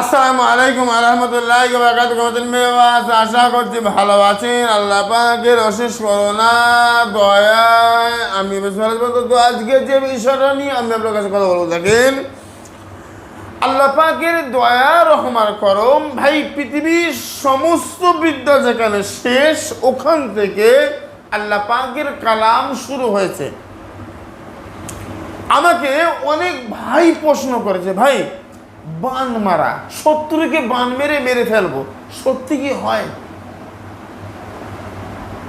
আসসালামু আলাইকুম আরহামতুল্লাহ আশা করছি ভালো আছেন। আল্লাহ পাকের অশেষ করোনা দয়ায় আমি আজকে যে বিষয়টা নিয়ে আমি আপনার কাছে কথা বলব, দেখেন। আল্লাহ পাকের দয়া রহমার করম, ভাই, পৃথিবীর সমস্ত বিদ্যা যেখানে শেষ, ওখান থেকে আল্লাহ পাকের কালাম শুরু হয়েছে। আমাকে অনেক ভাই প্রশ্ন করেছে, ভাই বান মারা, শত্রুকে বান মেরে মেরে ফেলব। সত্যি কি হয়?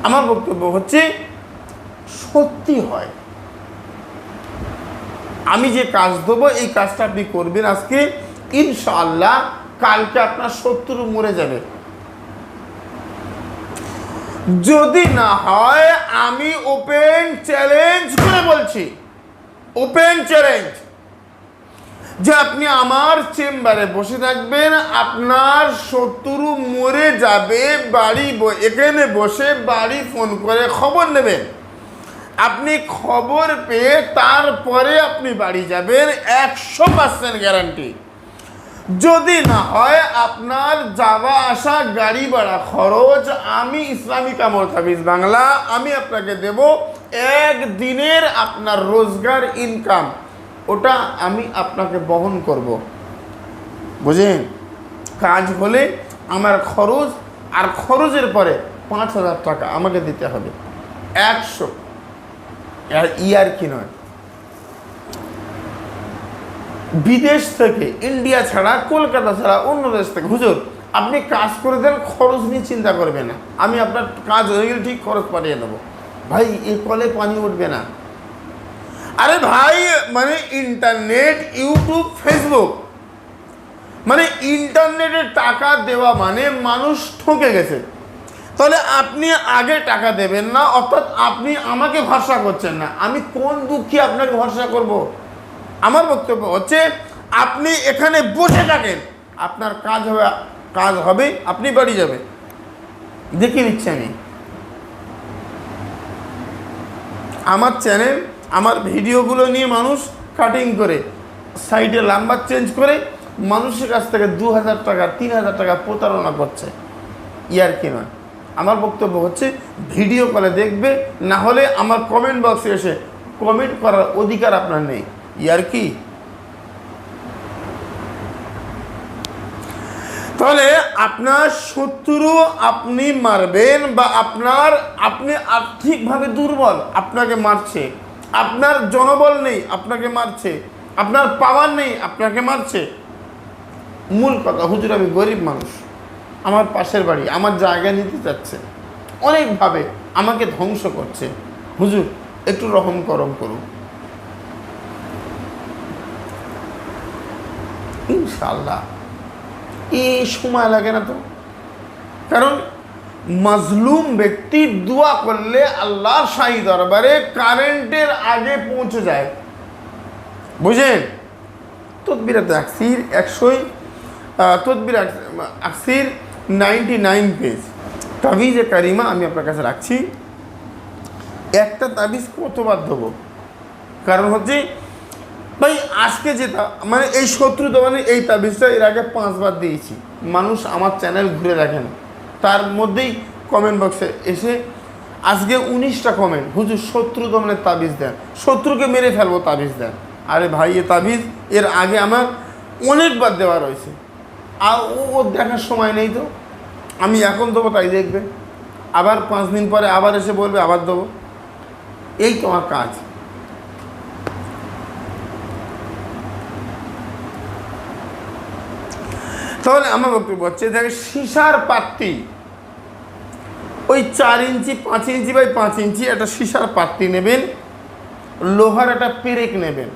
আমার বক্তব্য হচ্ছে, সত্যি হয়। আমি যে কাজ দেবো এই কাজটা আপনি করবেন আজকে, ইনশাআল্লাহ কালকে আপনার শত্রু মরে যাবে। যদি না হয়, আমি ওপেন চ্যালেঞ্জ করে বলছি। Open challenge. যে আপনি আমার চেম্বারে বসে থাকবেন, আপনার শত্রু মরে যাবে, বাড়ি এখানে বসে বাড়ি ফোন করে খবর নেবেন। আপনি খবর পেয়ে তারপরে আপনি বাড়ি যাবেন, একশো পার্সেন্ট গ্যারান্টি যদি না হয়, আপনার যাওয়া আসা, গাড়ি ভাড়া খরচ, আমি ইসলামিক আমল তাবিজ বাংলা, আমি আপনাকে দেব, একদিনের আপনার রোজগার ইনকাম ওটা আমি আপনাকে বহন করব। বুঝলেন? কাজ হলে আমার খরচ আর খরচের পরে পাঁচ হাজার টাকা আমাকে দিতে হবে। একশো। ইয়ার কি নয়। বিদেশ থেকে, ইন্ডিয়া ছাড়া, কলকাতা ছাড়া, অন্য দেশ থেকে। হুজুর, আপনি কাজ করে দেন, খরচ নিয়ে চিন্তা করবে না। আমি আপনার কাজ হয়ে গেলে ঠিক খরচ পাঠিয়ে দেবো। ভাই, এই কলে পানি উঠবে না। আরে ভাই মানে ইন্টারনেট ইউটিউব ফেসবুক মানে ইন্টারনেটে টাকা দেওয়া মানে মানুষ ঠকে গেছে। তাহলে আপনি আগে টাকা দেবেন না, অর্থাৎ আপনি আমাকে ভরসা করছেন না। আমি কোন দুঃখী আপনাকে ভরসা করব। আমার বক্তব্য হচ্ছে, আপনি এখানে বসে থাকেন, আপনার কাজ হবে কাজ হবে, আপনি বাড়ি যাবে দেখিয়ে দিচ্ছি আমি। আমার চ্যানেল আমার ভিডিওগুলো নিয়ে মানুষ কাটিং করে সাইডে লাম্বার চেঞ্জ করে, মানুষের কাছ থেকে দু হাজার টাকা, তিন হাজার টাকা প্রতারণা করছে। ইয়ার কি নয়? আমার বক্তব্য হচ্ছে ভিডিও কলে দেখবে, না হলে আমার কমেন্ট বক্সে এসে কমেন্ট করার অধিকার আপনার নেই। ইয়ার কি? তাহলে আপনার শত্রু আপনি মারবেন বা আপনার, আপনি আর্থিকভাবে দুর্বল, আপনাকে মারছে। আপনার জনবল নেই, আপনাকে মারছে। আপনার পাওয়ার নেই, আপনাকে মারছে। মূল কথা, হুজুর, আমি গরিব মানুষ। আমার পাশের বাড়ি, আমার জায়গা নিতে চাচ্ছে। অনেকভাবে আমাকে ধ্বংস করছে। হুজুর, একটু রহম করম করুন। ইনশাল্লাহ এই সময় লাগে না তো। কারণ মাজলুম ব্যক্তি দোয়া করলে আল্লাহ শাহী দরবারে কারেন্টের আগে পৌঁছে যায়। বুঝেন? তদবিরাত আকসির একশোই তদবির আকসির নাইনটি নাইন পেজ। তাবিজে কারিমা আমি আপনার কাছে রাখছি। একটা তাবিজ কতবার দেবো কারণ হচ্ছে, ভাই, আজকে যেটা মানে এই শত্রু মানে এই তাবিজটা এর আগে পাঁচবার দিয়েছি। মানুষ আমার চ্যানেল ঘুরে দেখেন। তার মধ্যেই কমেন্ট বক্সে এসে আজকে উনিশটা কমেন্ট হুজুর শত্রু দমনের তাবিজ দেন। শত্রুকে মেরে ফেলব তাবিজ দেন। আরে ভাই, এ তাবিজ, এর আগে আমার অনেকবার দেওয়া রয়েছে। আর ও দেখার সময় নেই তো। আমি এখন দেবো, তাই দেখবে। আবার পাঁচ দিন পরে আবার এসে বলবে, আবার দেবো। এই তোমার কাজ। তাহলে আমার বক্তব্য হচ্ছে দেখ সীসার পাত্তি ওই চার ইঞ্চি, পাঁচ ইঞ্চি বাই পাঁচ ইঞ্চি একটা সীসার পাত্তি নেবেন। লোহার একটা পেরেক নেবেন।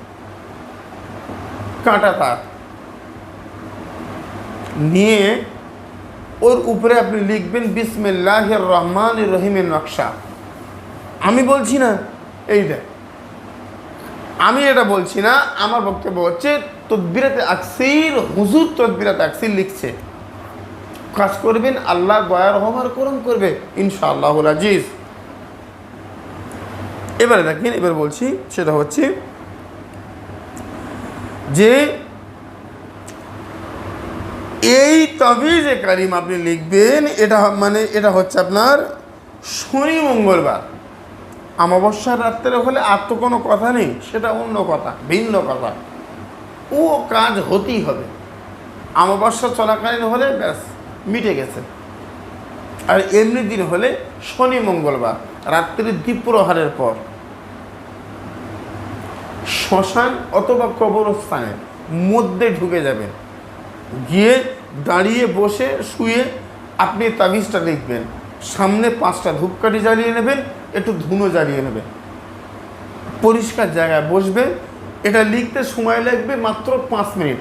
কাঁটা তার। নিয়ে ওর উপরে আপনি লিখবেন বিসমিল্লাহ রহমান রহিমের নকশা। আমি বলছি না এইটা আমি এটা বলছি না, আমার বক্তব্য হচ্ছে, তদবিরাতে আকসির, হুজুর তদবিরাতে আকসির লিখছে। কাজ করবেন আল্লাহ দয়া রহমার করম করবে ইনশাআল্লাহ আজিজ। এবারে দেখেন, এবার বলছি, সেটা হচ্ছে যে তাবিজে কারিম আপনি লিখবেন, এটা মানে এটা হচ্ছে আপনার শনি মঙ্গলবার। অমাবস্যার রাত্রে হলে আর তো কোনো কথা নেই, সেটা অন্য কথা, ভিন্ন কথা। ও কাজ হতেই হবে। অমাবস্যা চলাকালীন হলে ব্যাস। মিটে গেছে। আর এমনি দিন হলে শনি, মঙ্গলবার রাত্রি দ্বীপ্রহারের পর। শ্মশান অথবা কবরস্থানের মধ্যে ঢুকে যাবেন। গিয়ে দাঁড়িয়ে বসে শুয়ে আপনি তাবিজটা লিখবেন। সামনে পাঁচটা ধূপকাঠি জ্বালিয়ে নেবেন, একটু ধুনো জ্বালিয়ে নেবেন। পরিষ্কার জায়গায় বসবেন। এটা লিখতে সময় লাগবে মাত্র পাঁচ মিনিট।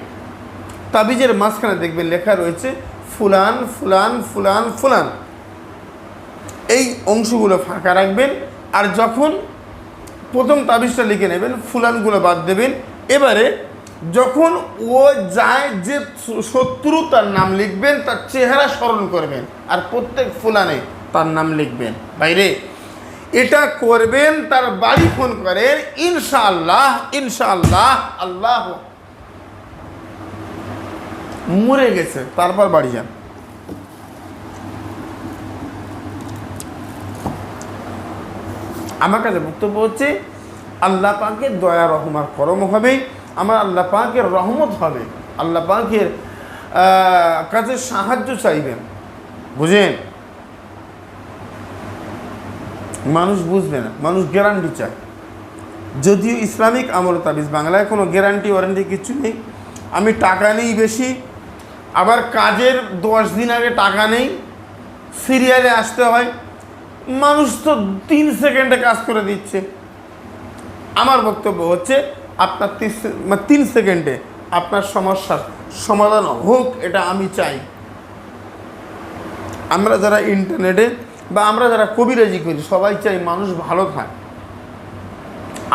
তাবিজের মাঝখানে দেখবেন লেখা রয়েছে ফুলান ফুলান ফুলান ফুলান। এই অংশগুলো ফাঁকা রাখবেন আর যখন প্রথম তাবিজটা লিখে নেবেন, ফুলানগুলো বাদ দেবেন। এবারে যখন ও যায় যে শত্রু তার নাম লিখবেন, তার চেহারা স্মরণ করবেন আর প্রত্যেক ফুলানে তার নাম লিখবেন। বাইরে। এটা করবেন, তার বাড়ি ফোন করেন, ইনশাআল্লাহ ইনশাআল্লাহ, আল্লাহ মরে গেছে। তারপর বাড়ি যান। আমার কাছে বক্তব্য হচ্ছে আল্লাহ পাকের দয়া রহমার করম হবে আমার আল্লাহ পাকের রহমত হবে। আল্লাহ পাকের কাছে সাহায্য চাইবেন। বুঝেন? মানুষ বুঝবে না মানুষ গ্যারান্টি চায়। যদিও ইসলামিক আমল তাবিজ বাংলায় কোনো গ্যারান্টি ওয়ারেন্টি কিছু নেই। আমি টাকা নেই বেশি আবার কাজের দশ দিন আগে টাকা নেই, সিরিয়ালে আসতে হয়, মানুষ তো তিন সেকেন্ডে কাজ করে দিচ্ছে। আমার বক্তব্য হচ্ছে, আপনার মানে তিন সেকেন্ডে আপনার সমস্যার সমাধান হোক, এটা আমি চাই। আমরা যারা ইন্টারনেটে বা আমরা যারা কবিরাজি করি, সবাই চাই মানুষ ভালো থাক।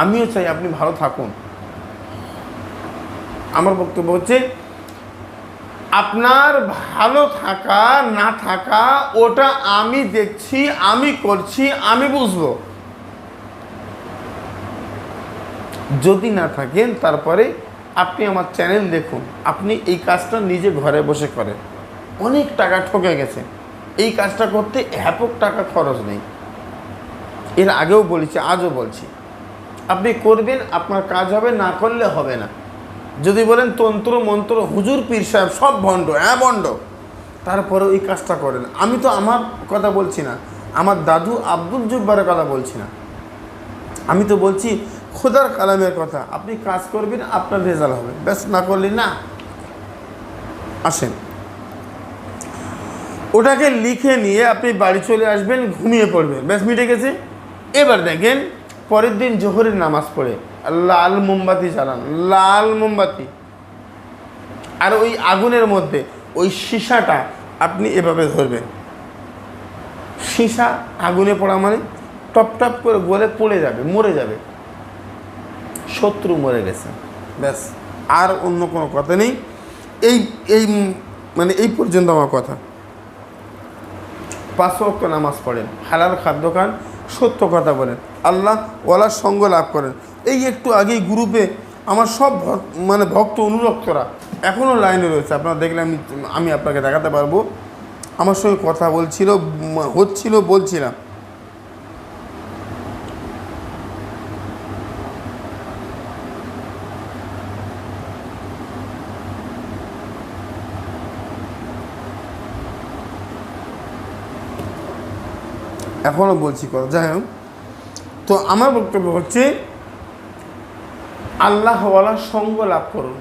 আমিও চাই আপনি ভালো থাকুন। আমার বক্তব্য হচ্ছে আপনার ভালো থাকা, না থাকা, ওটা আমি দেখছি, আমি করছি, আমি বুঝব। যদি না থাকেন, তারপরে আপনি আমার চ্যানেল দেখুন। আপনি এই কাজটা নিজে ঘরে বসে করেন। অনেক টাকা ঠকে গেছে। এই কাজটা করতে ব্যাপক টাকা খরচ নেই। এর আগেও বলেছি, আজও বলছি। আপনি করবেন, আপনার কাজ হবে, না করলে হবে না। যদি বলেন তন্ত্র, মন্ত্র, হুজুর, পীর সাহেব, সব ভণ্ড হ্যাঁ ভণ্ড। তারপরে এই কাজটা করেন। আমি তো আমার কথা বলছি না, আমার দাদু আব্দুল জব্বারের কথা বলছি না। আমি তো বলছি খোদার কালামের কথা, আপনি কাজ করবেন, আপনার রেজাল্ট হবে। ব্যাস, না করলে না। আসেন। ওটাকে লিখে নিয়ে আপনি বাড়ি চলে আসবেন, ঘুমিয়ে পড়বেন। ব্যাস, মিটে গেছে। এবার দেখেন, পরের দিন জোহরের নামাজ পড়ে। লাল মোমবাতি জ্বালান, লাল মোমবাতি। আর ওই আগুনের মধ্যে ওই সীসাটা আপনি এভাবে ধরবেন। সীসা আগুনে পড়া মানে টপ টপ করে গলে পড়ে যাবে, মরে যাবে। শত্রু মরে গেছে। ব্যাস, আর অন্য কোনো কথা নেই। এই এই মানে এই পর্যন্ত আমার কথা। পাঁচ ওয়াক্ত নামাজ পড়েন, হালাল খাদ্য খান, সত্য কথা বলেন। আল্লাহ ওয়ালার সঙ্গ লাভ করেন। এই একটু আগেই গ্রুপে আমার সব মানে ভক্ত অনুরক্তরা এখনও লাইনে রয়েছে। আপনারা দেখলে আমি আমি আপনাকে দেখাতে পারব। আমার সঙ্গে কথা বলছিল হচ্ছিল, বলছিলাম। এখনও বলছি কথা। যাই হোক। তো আমার বক্তব্য হচ্ছে আল্লাহওয়ালার সঙ্গ লাভ করুন।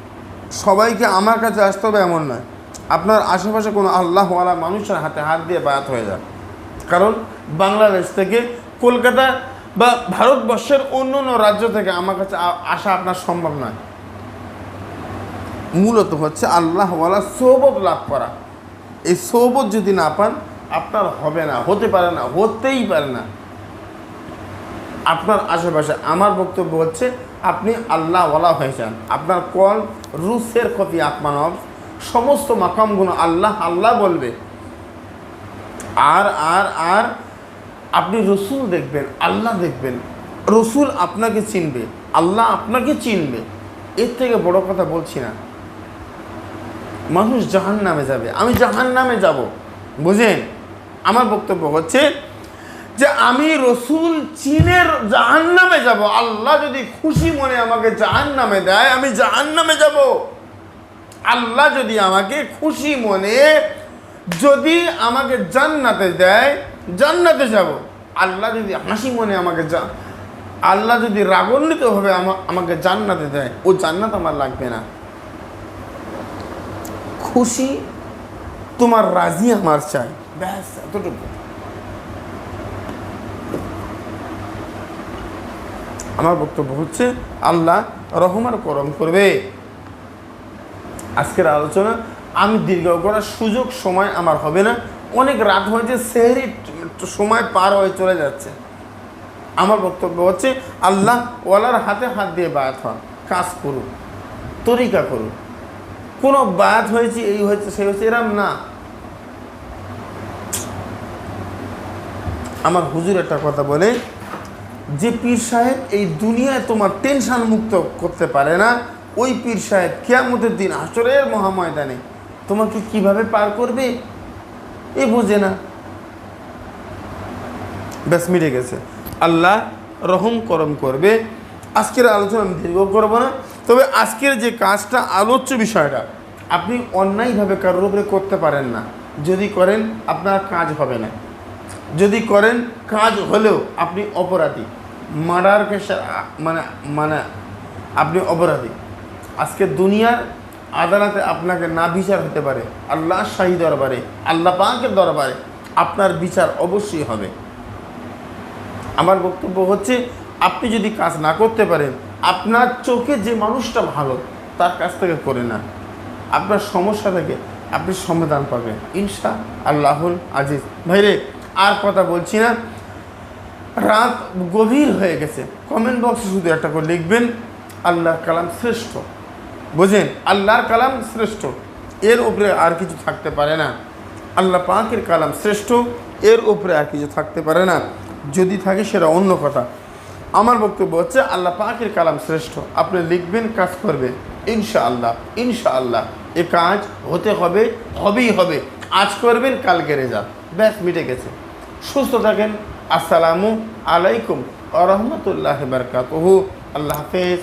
সবাইকে আমার কাছে আসতে হবে এমন নয়। আপনার আশেপাশে কোনো আল্লাহওয়ালা মানুষের হাতে হাত দিয়ে বায়াত হয়ে যান কারণ বাংলাদেশ থেকে কলকাতা বা ভারতবর্ষের অন্য অন্য রাজ্য থেকে আমার কাছে আসা আপনার সম্ভব নয়। মূলত হচ্ছে আল্লাহওয়ালা সোবত লাভ করা। এই সোবত যদি না পান, আপনার হবে না, হতে পারে না, হতেই পারে না। আপনার আশেপাশে আমার বক্তব্য হচ্ছে, আপনি আল্লাহওয়ালা হয়ে যান। আপনার কল রুসের কপি আত্মানব সমস্ত মাকামগুলো আল্লাহ আল্লাহ বলবে। আর আর আর আপনি রসুল দেখবেন, আল্লাহ দেখবেন। রসুল আপনাকে চিনবে, আল্লাহ আপনাকে চিনবে। এর থেকে বড় কথা বলছি না। মানুষ জাহান নামে যাবে। আমি জাহান নামে যাব। বুঝেন? আমার বক্তব্য হচ্ছে যে আমি রসুল চীনের জাহান নামে যাব। আল্লাহ যদি খুশি মনে আমাকে জাহান নামে দেয়, আমি জাহান নামে যাব। আল্লাহ যদি আমাকে খুশি মনে যদি আমাকে জান্নাতে দেয়, জান্নাতে যাব। আল্লাহ যদি হাসি মনে আমাকে যা আল্লাহ যদি রাগান্বিতভাবে আমা- আমাকে জান্নাতে দেয়, ও জান্নাত আমার লাগবে না। খুশি তোমার রাজি আমার চাই। ব্যাস, এতটুকু। আমার বক্তব্য হচ্ছে, আল্লাহ রহমার করম করবে। আজকের আলোচনা, আমি দীর্ঘ করার সুযোগ সময় আমার হবে না। অনেক রাত হয়েছে, সেহরি সময় পার হয়ে চলে যাচ্ছে। আমার বক্তব্য হচ্ছে, আল্লাহ ওয়ালার হাতে হাত দিয়ে বায়াত হন, কাজ করুন, তরিকা করুন। কোনো বায়াত হয়েছে, এই হয়েছে, সেই হয়েছে, এরম না। আমার হুজুর একটা কথা বলে যে পীর সাহেব এই দুনিয়ায় তোমার টেনশন মুক্ত করতে পারে না, ওই পীর সাহেব কেয়ামতের দিন আসরের মহাময়দানে তোমাকে কীভাবে পার করবে? এ বোঝে না। ব্যাস, মিটে গেছে। আল্লাহ রহম করম করবে। আজকের আলোচনা আমি দীর্ঘ করব না। তবে আজকের যে কাজটা, আলোচ্য বিষয়টা, আপনি অন্যায়ভাবে কারোর উপরে করতে পারেন না। যদি করেন, আপনার কাজ হবে না। যদি করেন, কাজ হলেও আপনি অপরাধী। মার্ডার কেসে মানে মানে আপনি অপরাধী। আজকে দুনিয়ার আদালতে আপনাকে না বিচার হতে পারে আল্লাহ শাহী দরবারে, আল্লাহ পাকের দরবারে আপনার বিচার অবশ্যই হবে। আমার বক্তব্য হচ্ছে, আপনি যদি কাজ না করতে পারেন, আপনার চোখে যে মানুষটা ভালো, তার কাছ থেকে করে না আপনার সমস্যা থেকে আপনি সমাধান পাবেন। ইনশা আল্লাহুল আজিজ। ভাইরে, আর কথা বলছি না। রাত গভীর হয়ে গেছে। কমেন্ট বক্সে শুধু একটা করে লিখবেন, আল্লাহর কালাম শ্রেষ্ঠ। বুঝেন? আল্লাহর কালাম শ্রেষ্ঠ। এর উপরে আর কিছু থাকতে পারে না। আল্লাহ পাকের কালাম শ্রেষ্ঠ, এর উপরে আর কিছু থাকতে পারে না। যদি থাকে সেটা অন্য কথা। আমার বক্তব্য হচ্ছে, আল্লাহ পাকের কালাম শ্রেষ্ঠ। আপনি লিখবেন, কাজ করবেন। ইনশা আল্লাহ ইনশা আল্লাহ এ কাজ হতে হবে, হবেই হবে। আজ করবেন, কালকে রেজাল্ট ব্যাস, মিটে গেছে। সুস্থ থাকেন। আসসালামু আলাইকুম আ রহমতুল্লাহ আল্লাহ হাফেজ।